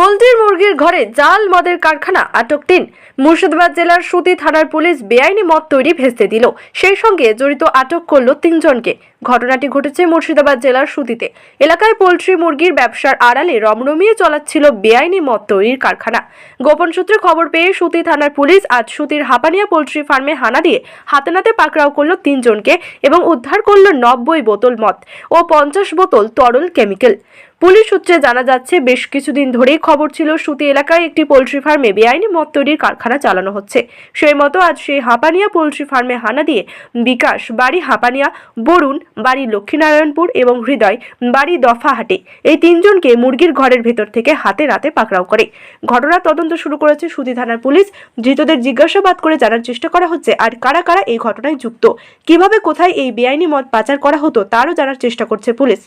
পোলট্রির মুরগির ঘরে জাল, মদের কারখানা, আটক তিন। মুর্শিদাবাদ জেলার সুতি থানার পুলিশ বেআইনি মদ তৈরি ভেস্তে দিল। সেই সঙ্গে জড়িত আটক করল তিনজনকে। ঘটনাটি ঘটেছে মুর্শিদাবাদ জেলার সুতিতে। এলাকায় পোলট্রি মুরগির ব্যবসার আড়ালে রমরমিয়ে চলাচ্ছিল বেআইনি মদ তৈরির কারখানা। গোপন সূত্রে খবর পেয়ে সুতি থানার পুলিশ আজ সুতির হাপানিয়া পোলট্রি ফার্মে হানা দিয়ে হাতে নাতে পাকড়াও করল তিনজনকে এবং উদ্ধার করল নব্বই বোতল মদ ও পঞ্চাশ বোতল তরল কেমিক্যাল। পুলিশ সূত্রে জানা যাচ্ছে, বেশ কিছুদিন ধরেই খবর ছিল, সুতি এলাকায় একটি পোলট্রি ফার্মে বেআইনি মদ তৈরির কারখানা চালানো হচ্ছে। সেই মতো আজ সেই হাঁপানিয়া পোলট্রি ফার্মে হানা দিয়ে বিকাশ বাড়ি হাঁপানিয়া, বরুণ বাড়ি লক্ষ্মীনারায়ণপুর এবং হৃদয় বাড়ি দফাহাটে। এই তিনজনকে মুরগির ঘরের ভেতর থেকে হাতে রাতে পাকড়াও করে। ঘটনার তদন্ত শুরু করেছে সুতি থানার পুলিশ। ধৃতদের জিজ্ঞাসাবাদ করে জানার চেষ্টা করা হচ্ছে, আর কারা কারা এই ঘটনায় যুক্ত? কীভাবে কোথায় এই বেআইনি মদ পাচার করা হতো, তারও জানার চেষ্টা করছে পুলিশ।